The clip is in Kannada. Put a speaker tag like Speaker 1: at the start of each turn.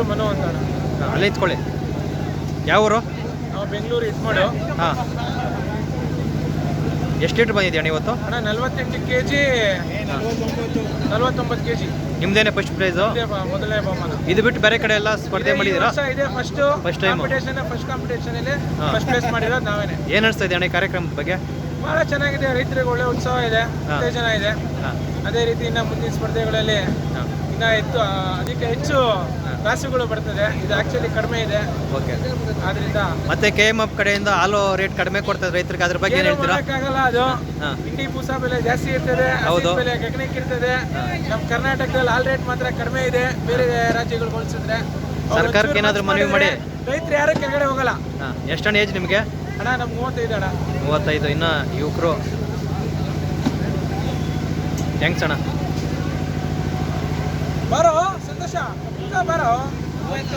Speaker 1: ಮನು ಅಂತ
Speaker 2: ಅಲ್ಲೇ ಇತ್ಕೊಳ್ಳಿ ಯಾವ ಊರು?
Speaker 1: ನಾವು ಬೆಂಗಳೂರು ಇಟ್ಮಾಡು
Speaker 2: ಹಾಂ. ಎಷ್ಟು ಲೀಟ್ರ್ ಬಂದಿದೆ ಅಣ್ಣ ಇವತ್ತು?
Speaker 1: ಅಣ್ಣ ನಲ್ವತ್ತೆಂಟು ಕೆ ಜಿ ನಲ್ವತ್ತೊಂಬತ್ತು ಕೆ ಜಿ
Speaker 2: ನಿಮ್ದೇನೆ ಫಸ್ಟ್ ಪ್ರೈಸು
Speaker 1: ಮೊದಲನೇ ಬಹುಮಾನ.
Speaker 2: ಇದು ಬಿಟ್ಟು ಬೇರೆ ಕಡೆ ಎಲ್ಲ ಸ್ಪರ್ಧೆ ಮಾಡಿದ್ದೀರಾ?
Speaker 1: ಇದೆ first
Speaker 2: first time
Speaker 1: competition first competition ಅಲ್ಲಿ
Speaker 2: ಹಾ.
Speaker 1: ಫಸ್ಟ್ ಪ್ಲೇಸ್ ಮಾಡಿರೋದು ನಾವೇನೆ.
Speaker 2: ಏನು ಅನಿಸ್ತಾ ಇದೆ ಅಣ್ಣ ಈ ಕಾರ್ಯಕ್ರಮದ ಬಗ್ಗೆ?
Speaker 1: ಬಹಳ ಚೆನ್ನಾಗಿದೆ ರೈತರಿಗೆ ಒಳ್ಳೆ ಉತ್ಸವ ಇದೆ
Speaker 2: ಹಾ.
Speaker 1: ಉತ್ತೇಜನ ಇದೆ.
Speaker 2: ಹಾಂ.
Speaker 1: ಅದೇ ರೀತಿ ಇನ್ನ ಮುಂದಿನ ಸ್ಪರ್ಧೆಗಳಲ್ಲಿ ಇನ್ನ ಹೆಚ್ಚು ಆ, ಅದಕ್ಕೆ ಹೆಚ್ಚು ರಾಸುಗಳು ಬರ್ತದೆ ಇದು ಆಕ್ಚುಲಿ ಕಡಿಮೆ ಇದೆ.
Speaker 2: ಓಕೆ
Speaker 1: ಆದ್ರಿಂದ
Speaker 2: ಮತ್ತೆ ಕೆ ಎಂ ಎಫ್ ಕಡೆಯಿಂದ ಹಾಲು ರೇಟ್ ಕಡಿಮೆ ಕೊಡ್ತಾರೆ ರೈತರಿಗೆ ಅದ್ರ ಬಗ್ಗೆ ಏನು ಹೇಳ್ತೀರಾ?
Speaker 1: ಮಾಡೋಕ್ಕಾಗಲ್ಲ ಅದು. ಹಿಂಡಿ ಪೂಸ ಬೆಲೆ ಜಾಸ್ತಿ ಇರ್ತದೆ
Speaker 2: ಹೌದು.
Speaker 1: ಬೆಲೆ ಗಗನಕ್ಕೆ ಇರ್ತದೆ ನಮ್ಮ ಕರ್ನಾಟಕದಲ್ಲಿ ಹಾಲ್ ರೇಟ್ ಮಾತ್ರ ಕಡಿಮೆ ಇದೆ ಬೇರೆ ರಾಜ್ಯಗಳು ಹೋಲಿಸಿದ್ರೆ.
Speaker 2: ಸರ್ಕಾರಕ್ಕೆ ಏನಾದ್ರೂ ಮನವಿ ಮಾಡಿ.
Speaker 1: ರೈತರು ಯಾರು ಕೆಳಗಡೆ ಹೋಗಲ್ಲ.
Speaker 2: ಹಾಂ. ಎಷ್ಟಣ್ಣ ಏಜ್ ನಿಮಗೆ?
Speaker 1: ಅಣ್ಣ ನಮ್ ಮೂವತ್ತೈದು ಅಣ್ಣ.
Speaker 2: ಮೂವತ್ತೈದು ಇನ್ನು ಯುವಕರು. ಥ್ಯಾಂಕ್ಸ್ ಅಣ್ಣ
Speaker 1: ಬರೋ ಸಂತೋಷ ಈಗ ಬರೋ